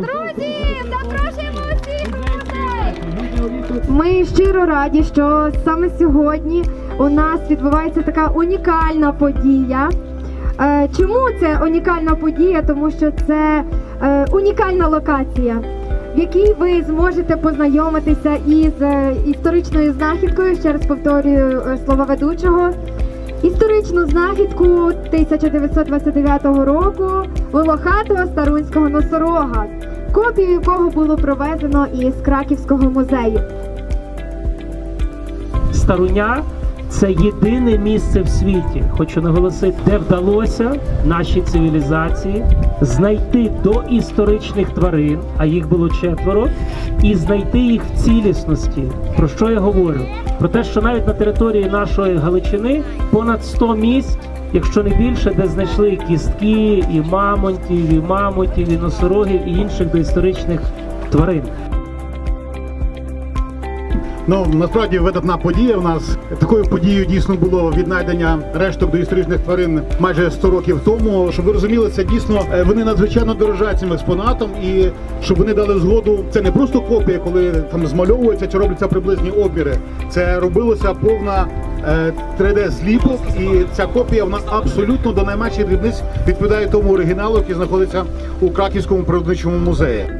Друзі, запрошуємо усіх у музей! Ми щиро раді, що саме сьогодні у нас відбувається така унікальна подія. Е, Чому це унікальна подія? Тому що це е, унікальна локація, в якій ви зможете познайомитися із е, історичною знахідкою. Ще раз повторюю слова ведучого. Історичну знахідку 1929 року волохатого старунського носорога, копію якого було провезено із Краківського музею. Старуня це єдине місце в світі, хочу наголосити, де вдалося нашій цивілізації знайти доісторичних тварин, а їх було четверо, і знайти їх в цілісності. Про що я говорю? Про те, що навіть на території нашої Галичини понад 100 місць, якщо не більше, де знайшли кістки і мамонтів, і мамотів, і носорогів, і інших доісторичних тварин. Ну насправді видатна подія у нас такою подією дійсно було віднайдення решток доісторичних тварин майже 100 років тому. Щоб ви розуміли, це дійсно е, вони надзвичайно дорожать цим експонатом, і щоб вони дали згоду. Це не просто копія, коли там змальовується чи робляться приблизні обміри. Це робилося повна. 3D зліпок, і ця копія вона абсолютно до найменших дрібниць відповідає тому оригіналу, який знаходиться у Краківському природничому музеї.